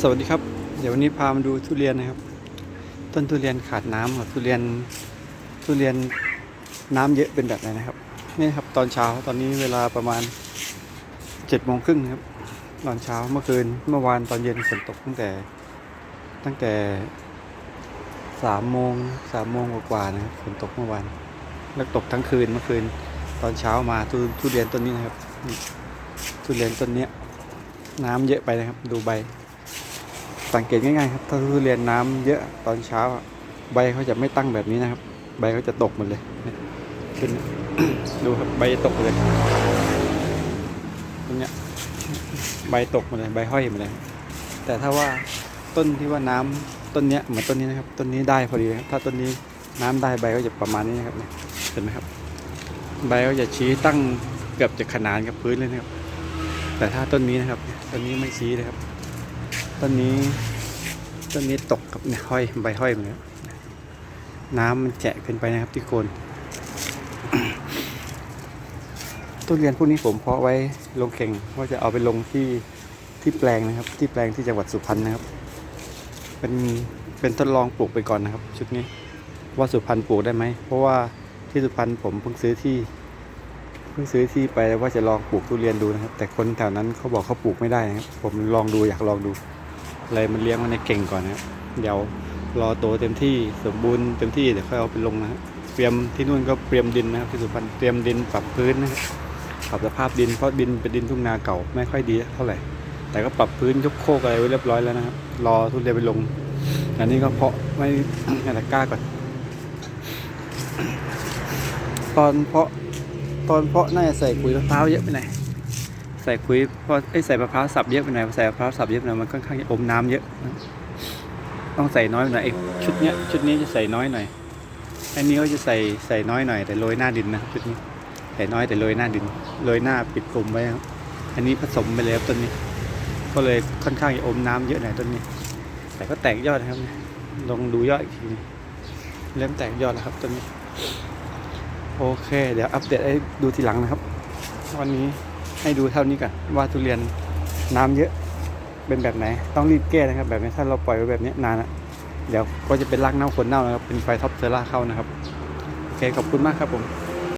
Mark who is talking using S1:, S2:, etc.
S1: สวัสดีครับ เดี๋ยววันนี้พามาดูทุเรียนนะครับ ต้นทุเรียนขาดน้ำครับทุเรียนทุเรียนน้ำเยอะเป็นแบบไหนนะครับนี่ครับตอนเช้าตอนนี้เวลาประมาณเจ็ดโมงครึ่งครับ ตอนเช้าเมื่อคืนเมื่อวานตอนเย็นฝนตกตั้งแต่ตั้งแต่สามโมงสามโมงกว่าๆนะครับฝนตกเมื่อวานแล้วตกทั้งคืนเมื่อคืนตอนเช้ามาทุทุเรียนต้นนี้นะครับทุเรียนต้นเนี้ยน้ำเยอะไปนะครับ ดูใบ สังเกตง่ายๆครับถ้าทุเรียนน้ำเยอะตอนเช้า ใบเขาจะไม่ตั้งแบบนี้นะครับ ใบเขาจะตกหมดเลยเนี่ยขึ้นดูครับใบจะตกหมดเลยตรงเนี้ยใบตกหมดเลยใบห้อยหมดเลยแต่ถ้าว่าต้นที่ว่าน้ำต้นเนี้ยเหมือนต้นนี้นะครับ ต้นนี้ได้พอดีครับถ้าต้นนี้น้ำได้ใบก็จะประมาณนี้นะครับเนี่ยเห็นไหมครับ ใบก็จะชี้ตั้งเกือบจะขนานกับพื้นเลยนะครับ แต่ถ้าต้นนี้นะครับ ต้นนี้ไม่ชี้เลยครับ ต้นนี้ต้นนี้ตกกับเนี่ยห้อยใบห้อยมาแล้วน้ำมันแฉะขึ้นไปนะครับที่โคนต้นเรียนพวกนี้ผมเพาะไว้ลงเข่งว่าจะเอาไปลงที่ที่แปลงนะครับ ที่แปลงที่จังหวัดสุพรรณนะครับ เป็นเป็นทดลองปลูกไปก่อนนะครับ ชุดนี้ว่าสุพรรณปลูกได้ไหมเพราะว่าที่สุพรรณผมเพิ่งซื้อที่เพิ่งซื้อที่ไปว่าจะลองปลูกทุเรียนดูนะครับ แต่คนแถวนั้นเขาบอกเขาปลูกไม่ได้นะครับ ผมลองดูอยากลองดู เลยมันเลี้ยงไว้ในเก่งก่อนนะครับเดี๋ยวรอโตเต็มที่สมบูรณ์เต็มที่เดี๋ยวค่อยเอาไปลงนะครับเตรียมที่นู่นก็เตรียมดินนะครับที่สุพรรณเตรียมดินปรับพื้นนะครับปรับสภาพดินเพราะดินเป็นดินทุ่งนาเก่าไม่ค่อยดีเท่าไหร่แต่ก็ปรับพื้นยกโคกอะไรไว้เรียบร้อยแล้วนะครับรอทุเรียนไปลง อันนี้ก็เพาะไม่ในตะกร้าก่อน ตอนเพาะตอนเพาะน่าจะใส่ปุ๋ยมะพร้าวเยอะไปหน่อย ใส่ปุ๋ยเพราะไอ้ใส่มะพร้าวสับเยอะไปหน่อยใส่มะพร้าวสับเยอะไปหน่อยมันค่อนข้างจะอมน้ำเยอะ ต้องใส่น้อยหน่อยไอ้ชุดเนี้ยชุดนี้จะใส่น้อยหน่อยอันนี้ก็จะใส่ใส่น้อยหน่อย แต่โรยหน้าดินนะครับชุดนี้ใส่น้อยแต่โรยหน้าดินโรยหน้าปิดกลุ่มไว้ครับอันนี้ผสมไปเลยครับต้นนี้ ก็เลยค่อนข้างจะอมน้ำเยอะหน่อยต้นนี้ แต่ก็แตกยอดนะครับลองดูยอดอีกทีนึงเริ่มแตกยอดแล้วครับต้นนี้ โอเค เดี๋ยวอัปเดตให้ดูทีหลังนะครับ วันนี้ ให้ดูเท่านี้ก่อนว่าทุเรียนน้ำเยอะเป็นแบบไหน ต้องรีบแก้นะครับ แบบนี้ถ้าเราปล่อยไว้แบบนี้นานอะเดี๋ยวก็จะเป็นรากเน่าคนเน่านะครับ เป็นไฟท็อปเซอร่าเข้านะครับโอเคขอบคุณมากครับผม